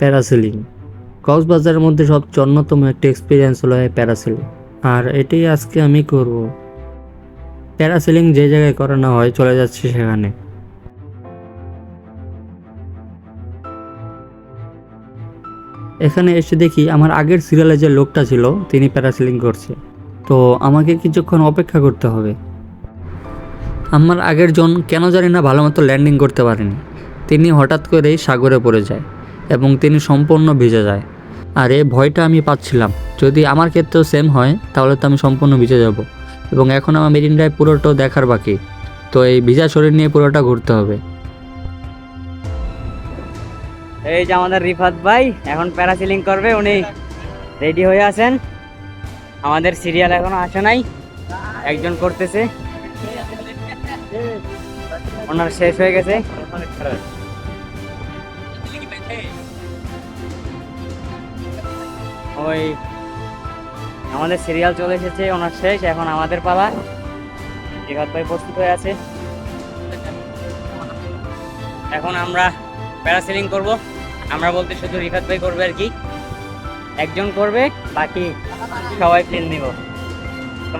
Parasailing কক্সবাজারের মধ্যে সবচেয়ে অন্যতম একটা এক্সপিরিয়েন্স হলো এই প্যারাসেলিং আর এটাই আজকে আমি করব। প্যারাসেলিং যে জায়গায় করানো হয় চলে যাচ্ছে সেখানে। এখানে এসে দেখি আমার আগের সিরিয়ালে যে লোকটা ছিল, তিনি প্যারাসেলিং করছে। তো আমাকে কিছুক্ষণ অপেক্ষা করতে হবে। আমার আগের জন কেন জানি না ভালো মতো ল্যান্ডিং করতে পারেনি। তিনি হঠাৎ করেই সাগরে পড়ে যায়। এবং তিনি সম্পূর্ণ ভিজে যায়। আর এই ভয়টা আমি পাচ্ছিলাম। যদি আমার ক্ষেত্রেও সেম হয়, তাহলে তো আমি সম্পূর্ণ ভিজে যাব। এবং এখন আমার মেরিন ড্রাইভ পুরোটাও দেখার বাকি। তো এই ভিজা শরীর নিয়ে পুরোটা ঘুরতে হবে। এই যে আমাদের রিফাত ভাই, এখন প্যারাসিলিং করবে, উনি রেডি হয়ে আছেন। আমাদের সিরিয়াল এখনও আসে নাই। একজন করতেছে। ওনার শেষ হয়ে গেছে। ওই আমাদের সিরিয়াল চলে এসেছে ওনার শেষ এখন আমাদের পালা। রিফাত ভাই প্রস্তুত হয়ে আছে। এখন আমরা প্যারাসেলিং করব। আমরা বলতে শুধু রিফাত ভাই করবে আর কি। একজন করবে বাকি সবাই প্লেন নিব।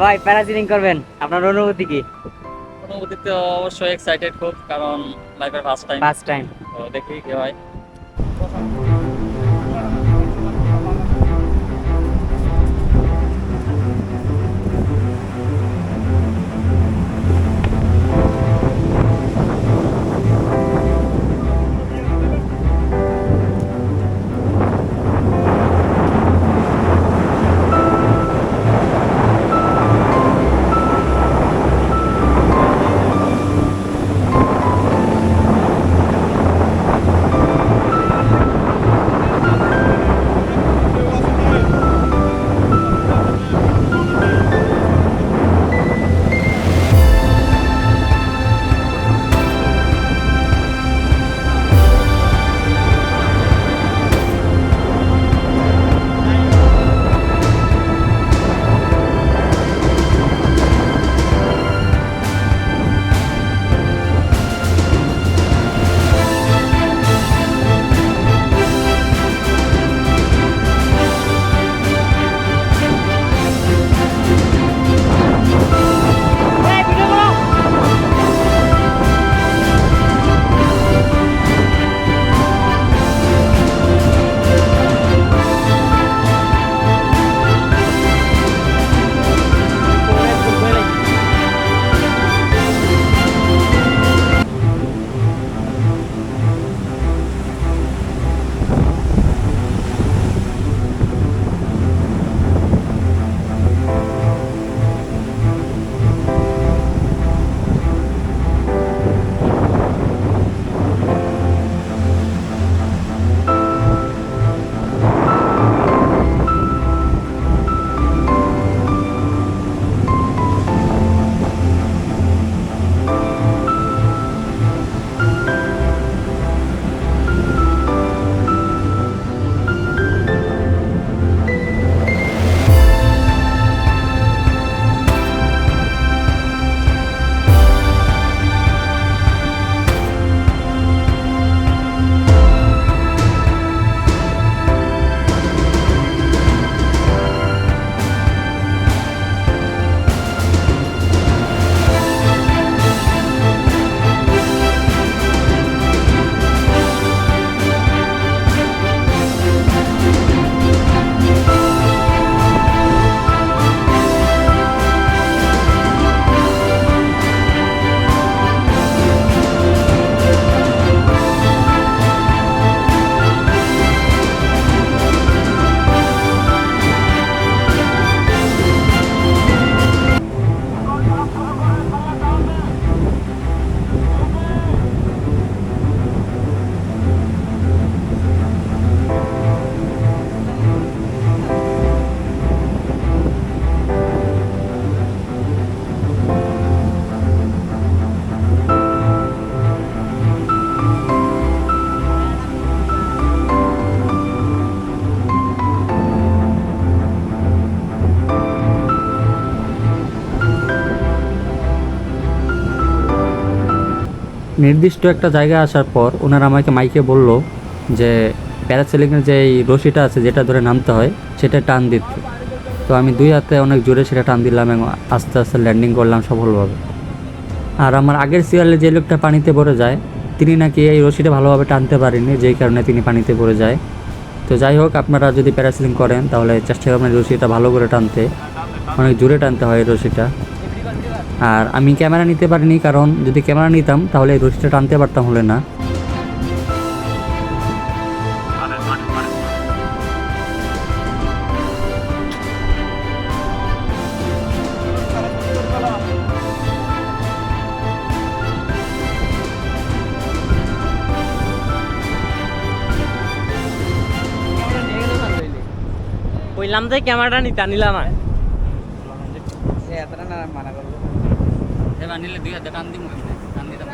ভাই প্যারাসেলিং করবেন আপনার অনুভূতি কি? অনুভূতি তো অবশ্যই এক্সাইটেড খুব কারণ লাইফের ফার্স্ট টাইম ফার্স্ট টাইম তো দেখি কি হয়। নির্দিষ্ট একটা জায়গায় আসার পর ওনারা আমাকে মাইকে বলল যে প্যারাসেলিংয়ের যে এই রশিটা আছে, যেটা ধরে নামতে হয়, সেটা টান দিতে। তো আমি দুই হাতে অনেক জোরে সেটা টান দিলাম এবং আস্তে আস্তে ল্যান্ডিং করলাম সফলভাবে। আর আমার আগের সিরিয়ালে যে লোকটা পানিতে পড়ে যায়, তিনি নাকি এই রশিটা ভালোভাবে টানতে পারেননি, যেই কারণে তিনি পানিতে পড়ে যায়। তো যাই হোক, আপনারা যদি প্যারাসিলিং করেন, তাহলে চেষ্টা করবেন রশিটা ভালো করে টানতে। অনেক জোরে টানতে হয় রশিটা। আর আমি ক্যামেরা নিতে পারিনি কারণ যদি ক্যামেরা নিতাম তাহলে এই রশিটা টানতে পারতাম হলে না। কইলাম যে ক্যামেরাটা নিতে নিলাম আর। নিলে দুই হাজার টান দিব টান দিতাম